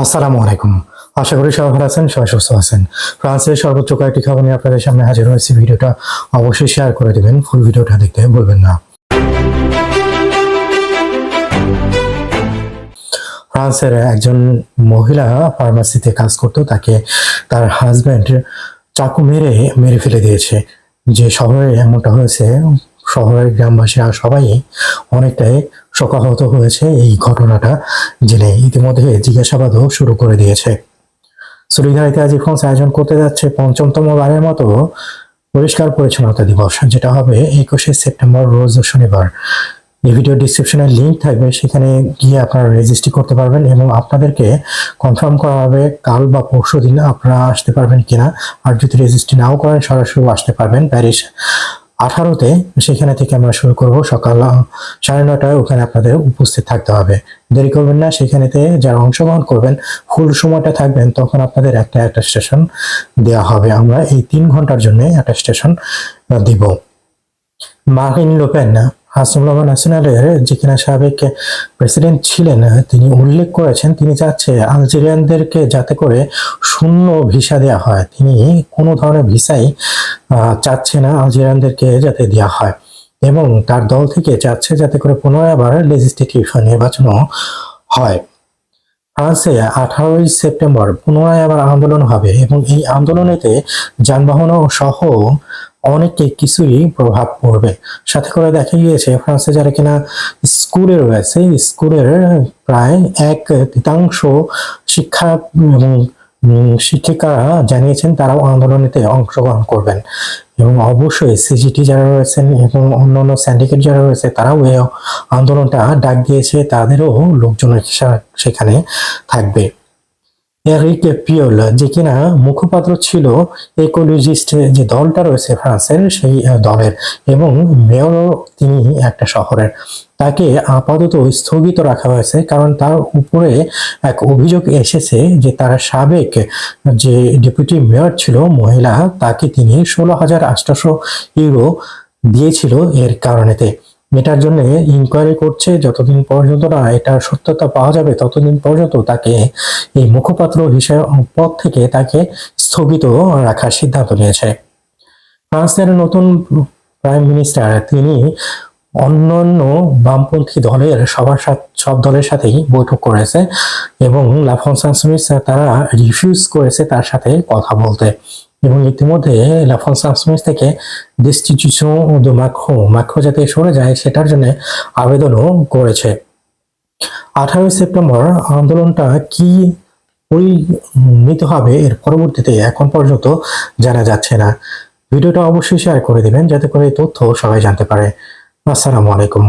আসসালামু আলাইকুম। আশা করি সবাই ভালো আছেন, সবাই সুস্থ আছেন। ফ্রান্সের সর্বোচ্চ কয়েকটি খবর নিয়ে আপনাদের সামনে হাজির হয়েছি। ভিডিওটা অবশ্যই শেয়ার করে দেবেন ফুল ভিডিওটা দেখতে ভুলবেন না। ফ্রান্সের একজন মহিলা ফার্মাসিতে কাজ করতো, তাকে তার হাজব্যান্ড চাকু মেরে মেরে ফেলে দিয়েছে। যে শহরে এমনটা হয়েছে শহরের গ্রামবাসীরা সবাই অনেকটাই শোকাহত হয়েছে এই ঘটনাটা জেনে ইতিমধ্যে জিজ্ঞাসাবাদও শুরু করে দিয়েছে। সলিডারিতে আজ ফ্রান্স আয়োজন করতে যাচ্ছে পঞ্চমতম বারের মতো পরিষ্কার পরিচ্ছন্নতা দিবস, যেটা হবে একুশে সেপ্টেম্বর রোজ শনিবার। এই ভিডিও ডিসক্রিপশনে লিংক থাকবে, সেখানে গিয়ে আপনারা রেজিস্ট্রি করতে পারবেন এবং আপনাদেরকে কনফার্ম করা হবে কাল বা পরশু দিন আপনারা আসতে পারবেন কিনা। আর যদি রেজিস্ট্রি নাও করেন সরাসরি আসতে পারবেন। প্যারিস আঠারোতে সেখানে থেকে আমরা শুরু করব। সকাল সাড়ে নটায় ওখানে আপনাদের উপস্থিত থাকতে হবে। দেরি করবেন না, সেখানেতে যারা অংশগ্রহণ করবেন, ফুল সময়টা থাকবেন, তখন আপনাদের একটা একটা স্টেশন দেওয়া হবে। আমরা এই তিন ঘণ্টার জন্য একটা স্টেশন দিব। মার্কিন লোপেন হাসনুল্লাহ ন্যাশনালের যে কিনা সাবেক প্রেসিডেন্ট ছিলেন, তিনি উল্লেখ করেছেন, তিনি চাচ্ছে আলজেরিয়ানদেরকে যাতে করে শূন্য ভিসা দেওয়া হয়। তিনি কোনো ধরনের ভিসাই চাচ্ছে না আলজেরিয়ানদেরকে যাতে দেওয়া হয়। এবং তার দল থেকে চাচ্ছে যাতে করে পুনরায় আবার লেজিসলেটিভ নির্বাচনও হয়। ফ্রান্সে আঠারোই সেপ্টেম্বর পুনরায় আবার আন্দোলন হবে এবং এই আন্দোলনেতে যানবাহন সহ অনেক কিছুই প্রভাব পড়বে। সাথে করে দেখা গিয়েছে, ফ্রান্সে যারা কিনা স্কুলে রয়েছে, স্কুলের প্রায় এক তৃতীয়াংশ শিক্ষা এবং শিক্ষিকারা জানিয়েছেন তারাও আন্দোলনেতে অংশগ্রহণ করবেন। এবং অবশ্যই সিজিটি যারা রয়েছেন এবং অন্যান্য স্যান্ডিকেট যারা রয়েছে, তারাও এই আন্দোলনটা ডাক দিয়েছে। তাদেরও লোকজন সেখানে থাকবে। এরিক পিওল যে কিনা মুখপাত্র ছিল ইকোলজিস্ট যে দলটা রয়েছে ফ্রান্সের সেই দলের, এবং মেয়রও তিনি একটা শহরের। তাকে আপাতত স্থগিত রাখা হয়েছে, কারণ তার উপরে এক অভিযোগ এসেছে যে তার সাবেক যে ডেপুটি মেয়র ছিল মহিলা, তাকে তিনি ষোলো হাজার আটশো ইউরো দিয়েছিল এর কারণেতে। এটার জন্য ইনকোয়ারি করছে, যতদিন পর্যন্ত না এটার সত্যতা পাওয়া যাবে, ততদিন পর্যন্ত তাকে এই মুখপাত্র হিসেবে পদ থেকে তাকে স্থগিত রাখার সিদ্ধান্ত নিয়েছে। ফ্রান্সের নতুন প্রাইম মিনিস্টার তিনি অন্যান্য বামপন্থী দলের সবার সব দলের সাথেই বৈঠক করেছে এবং লাফনসান সুমিস তারা রিফিউজ করেছে তার সাথে কথা বলতে। এবং ইতিমধ্যে লাফনসান সুমিস থেকে ডিস্টিটিউশন ও মাখো মাখো যাতে সরে যায় সেটার জন্য আবেদনও করেছে। আঠারোই সেপ্টেম্বর আন্দোলনটা কি পরিণত হবে এর পরবর্তীতে এখন পর্যন্ত জানা যাচ্ছে না। ভিডিওটা অবশ্যই শেয়ার করে দিবেন যাতে করে তথ্য সবাই জানতে পারে। আসসালামু আলাইকুম।